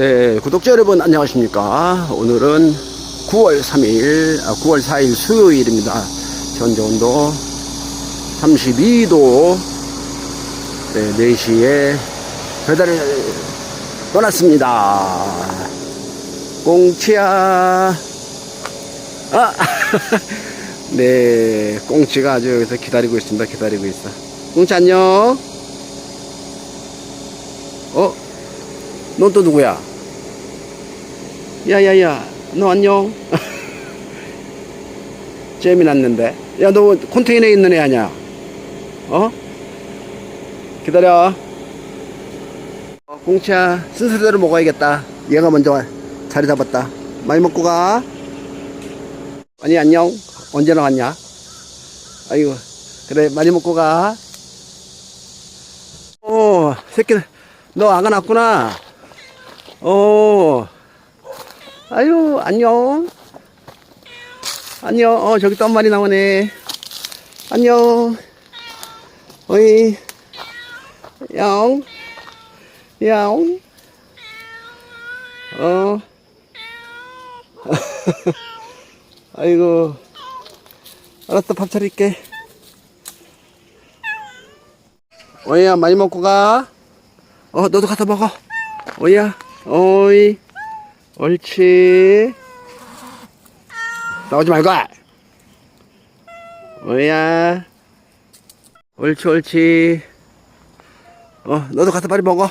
네, 구독자 여러분 안녕하십니까. 오늘은 9월 3일, 아, 9월 4일 수요일입니다. 현재 온도 32도, 네, 4시에 배달을 떠났습니다. 꽁치야. 아! 네, 꽁치가 아주 여기서 기다리고 있습니다. 기다리고 있어. 꽁치 안녕. 어? 넌 또 누구야? 야야야, 너 안녕? 재미났는데. 야, 너 컨테이너에 있는 애 아니야? 어? 기다려. 어, 공치야, 순서대로 먹어야겠다. 얘가 먼저 자리 잡았다. 많이 먹고 가. 아니, 안녕. 언제 나왔냐? 아이고, 그래, 많이 먹고 가. 오, 새끼들. 너 아가 났구나. 어. 아유, 안녕. 안녕. 어, 저기 또 한 마리 나오네. 안녕. 어이. 영. 영. 어. 아이고. 알았어, 밥 차릴게. 어이야, 많이 먹고 가. 어, 너도 가서 먹어. 오야, 어이, 옳지. 나오지 말고. 오야, 옳지, 옳지. 어, 너도 가서 빨리 먹어.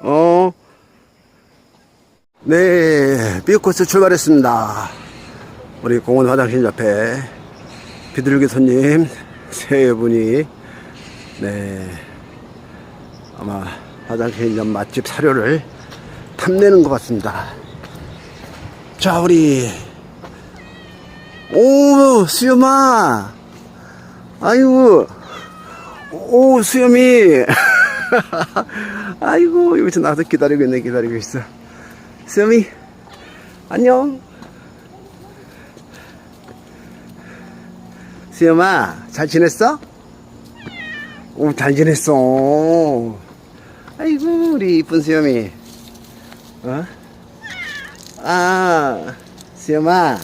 어. 네, 삐코스 출발했습니다. 우리 공원 화장실 옆에 비둘기 손님 세 분이, 네. 아마 화장실 옆 맛집 사료를 탐내는 것 같습니다. 자, 우리, 오, 수염아. 아이고, 오, 수염이. 아이고, 여기서 나와서 기다리고 있네, 기다리고 있어. 수염이, 안녕. 수염아, 잘 지냈어? 오, 잘 지냈어. 아이고, 우리 이쁜 수염이. 어? 아, 수염아.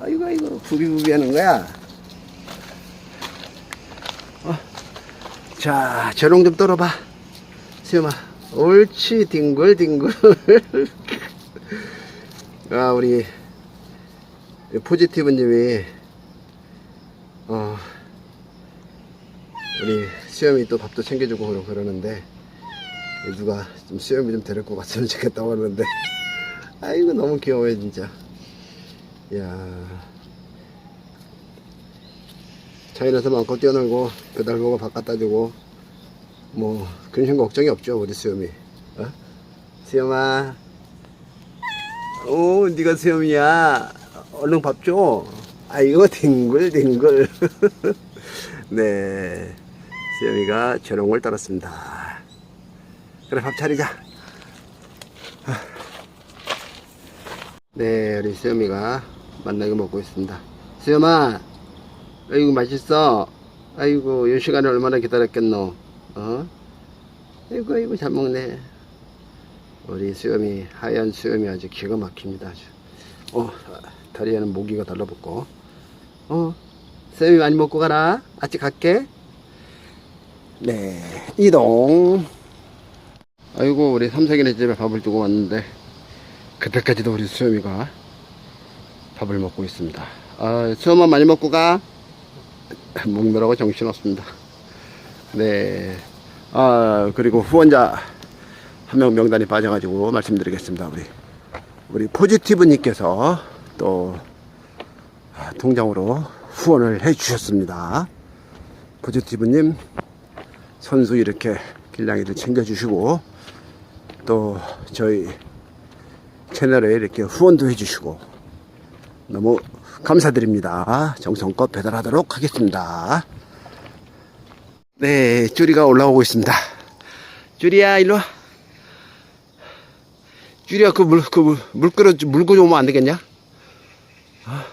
아이고, 아이고, 부비부비 하는 거야. 어. 자, 저롱 좀 떨어봐. 수염아. 옳지, 뒹굴, 뒹굴. 아, 우리, 포지티브님이, 어, 우리 수염이 또 밥도 챙겨주고 그러- 그러는데 누가 좀 수염이 좀 데릴 것 같으면 좋겠다고 하는데. 아이고 너무 귀여워요 진짜. 야. 차이나서 마음껏 뛰어놀고 배달보고 밥 갖다 주고 뭐 근심 걱정이 없죠 우리 수염이. 어? 수염아. 오 네가 수염이야. 얼른 밥 줘. 아이고 뒹굴뒹굴. 네. 수염이가 저롱을 따랐습니다 그래 밥 차리자. 네 우리 수염이가 만나게 먹고 있습니다. 수염아 아이고 맛있어. 아이고 이 시간을 얼마나 기다렸겠노? 어? 아이고 아이고 잘 먹네. 우리 수염이 하얀 수염이 아주 기가 막힙니다 아주. 어 다리에는 모기가 달라붙고. 어 수염이 많이 먹고 가라. 아직 갈게. 네 이동 아이고 우리 삼색이네 집에 밥을 두고 왔는데 그때까지도 우리 수염이가 밥을 먹고 있습니다 아 수염아 많이 먹고 가 먹느라고 정신없습니다 네. 아, 그리고 후원자 한 명 명단이 빠져가지고 말씀드리겠습니다. 우리, 우리 포지티브님께서 또 아, 통장으로 후원을 해 주셨습니다. 포지티브님 선수 이렇게 길냥이를 챙겨주시고 또 저희 채널에 이렇게 후원도 해주시고 너무 감사드립니다. 정성껏 배달하도록 하겠습니다. 네, 쭈리가 올라오고 있습니다. 쭈리야, 일로 와. 쭈리야, 그 물, 그 물, 물 끓여, 물고 좀 오면 안 되겠냐? 아,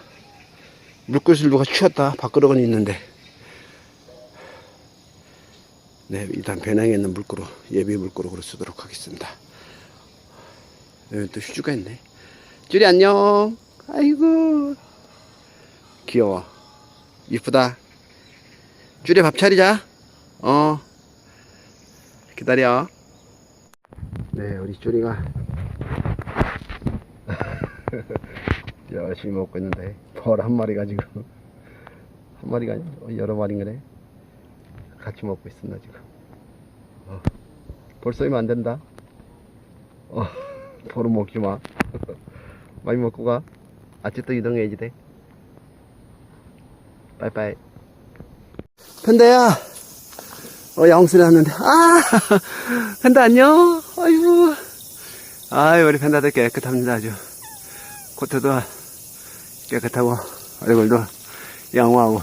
물그릇을 누가 치웠다. 밥그릇은 있는데. 네, 일단 배낭에 있는 물그릇, 예비 물그릇으로 쓰도록 하겠습니다. 여기 또 휴지가 있네. 쭈리 안녕. 아이고. 귀여워. 이쁘다. 쭈리 밥 차리자. 어. 기다려. 네, 우리 쭈리가 열심히 먹고 있는데 벌 한 마리가 지금 한 마리가 아니야? 어, 여러 마리인가네. 같이 먹고 있습니다 지금. 어. 벌 쏘이면 안 된다. 어, 벌은 먹지 마. 많이 먹고 가. 또 이동해야지 돼. 빠이빠이. 펜다야. 어, 야옹소리 하는데. 아! 펜다 안녕. 아이고. 아이, 우리 펜다들 깨끗합니다, 아주. 코트도 깨끗하고, 얼굴도 양호하고.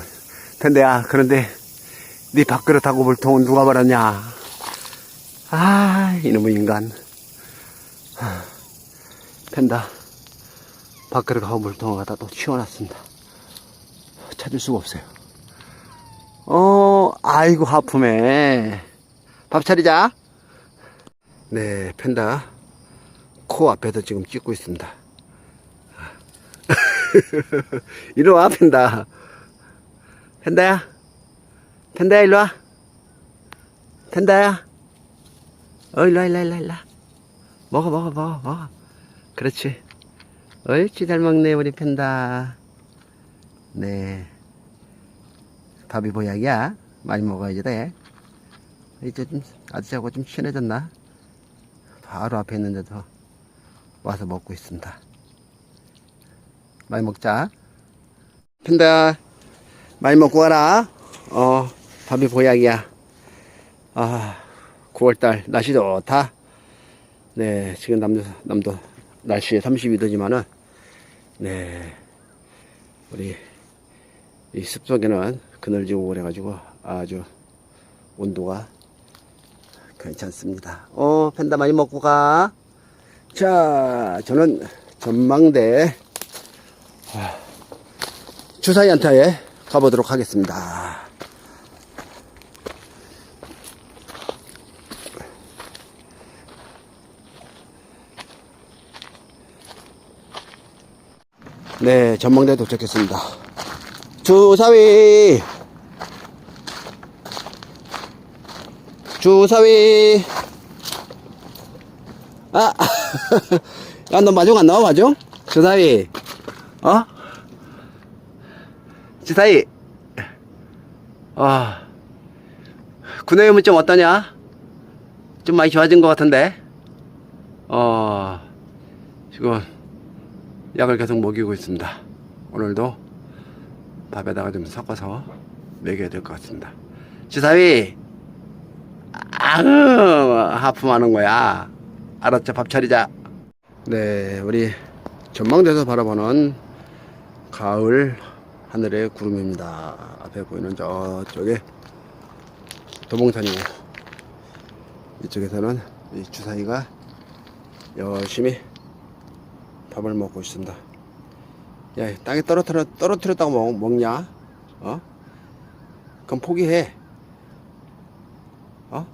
펜다야, 그런데, 네 밥그릇하고 물통은 누가 버렸냐? 아, 이놈의 인간. 하, 펜다. 밥그릇하고 물통을 갖다 또 치워놨습니다. 찾을 수가 없어요. 어, 아이고, 하품해. 밥 차리자. 네, 펜다. 코 앞에서 지금 찍고 있습니다. 이리 와, 펜다. 펜다야. 펜다야, 일로 와. 펜다야. 어, 일로 와, 일로 와, 일로 와. 먹어, 먹어, 먹어, 먹어. 그렇지. 옳지, 잘 먹네, 우리 펜다. 네. 밥이 보약이야. 많이 먹어야지 돼. 이제 좀, 아저씨하고 좀 친해졌나? 바로 앞에 있는데도 와서 먹고 있습니다. 많이 먹자. 펜다, 많이 먹고 가라. 어, 밥이 보약이야. 아, 9월달 날씨 좋다. 네, 지금 남도, 남도 날씨 32도지만은, 네, 우리 이 숲속에는 그늘지고 그래가지고 아주 온도가 괜찮습니다. 어, 펜다 많이 먹고 가. 자, 저는 전망대 아, 주사위 안타에 가보도록 하겠습니다. 네, 전망대에 도착했습니다. 주사위! 주사위! 아! 야, 너 마중 안 나와, 마중? 주사위! 어? 주사위! 아. 구내염은 좀 어떠냐? 좀 많이 좋아진 것 같은데? 어, 지금 약을 계속 먹이고 있습니다. 오늘도 밥에다가 좀 섞어서 먹여야 될 것 같습니다. 주사위, 아으, 하품하는 거야. 알았죠? 밥 차리자. 네, 우리 전망대에서 바라보는 가을 하늘의 구름입니다. 앞에 보이는 저쪽에 도봉산이고 이쪽에서는 이 주사위가 열심히 밥을 먹고 있습니다. 야, 땅에 떨어뜨려, 떨어뜨렸다고 먹, 먹냐? 어? 그럼 포기해. 어?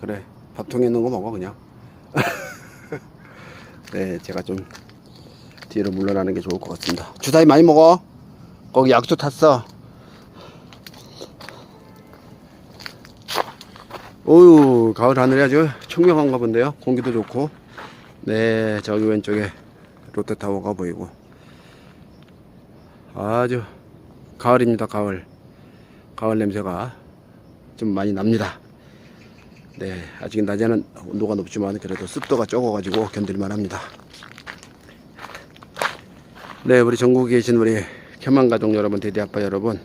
그래. 밥통에 있는 거 먹어, 그냥. 네, 제가 좀 뒤로 물러나는 게 좋을 것 같습니다. 주사위 많이 먹어. 거기 약초 탔어. 오유, 가을 하늘이 아주 청명한가 본데요. 공기도 좋고. 네, 저기 왼쪽에 롯데타워가 보이고. 아주 가을입니다, 가을. 가을 냄새가 좀 많이 납니다. 네, 아직 낮에는 온도가 높지만 그래도 습도가 적어 가지고 견딜만 합니다. 네, 우리 전국에 계신 우리 켜만 가족 여러분, 대대 아빠 여러분,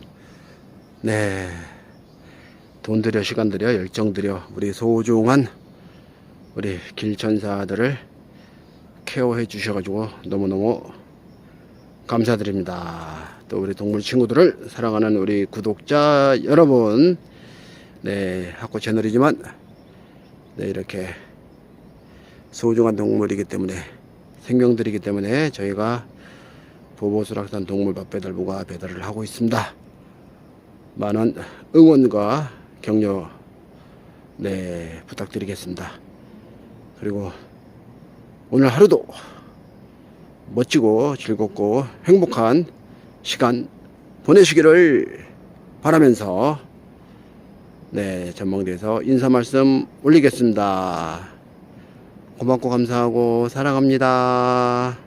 네, 돈 들여, 시간 들여, 열정 들여, 우리 소중한 우리 길천사들을 케어해 주셔가지고 너무너무 감사드립니다. 또 우리 동물 친구들을 사랑하는 우리 구독자 여러분, 네, 학고 채널이지만, 네, 이렇게 소중한 동물이기 때문에, 생명들이기 때문에 저희가 보보수락산 동물밥 배달부가 배달을 하고 있습니다. 많은 응원과 격려, 네, 부탁드리겠습니다. 그리고 오늘 하루도 멋지고 즐겁고 행복한 시간 보내시기를 바라면서 네 전망대에서 인사 말씀 올리겠습니다. 고맙고 감사하고 사랑합니다.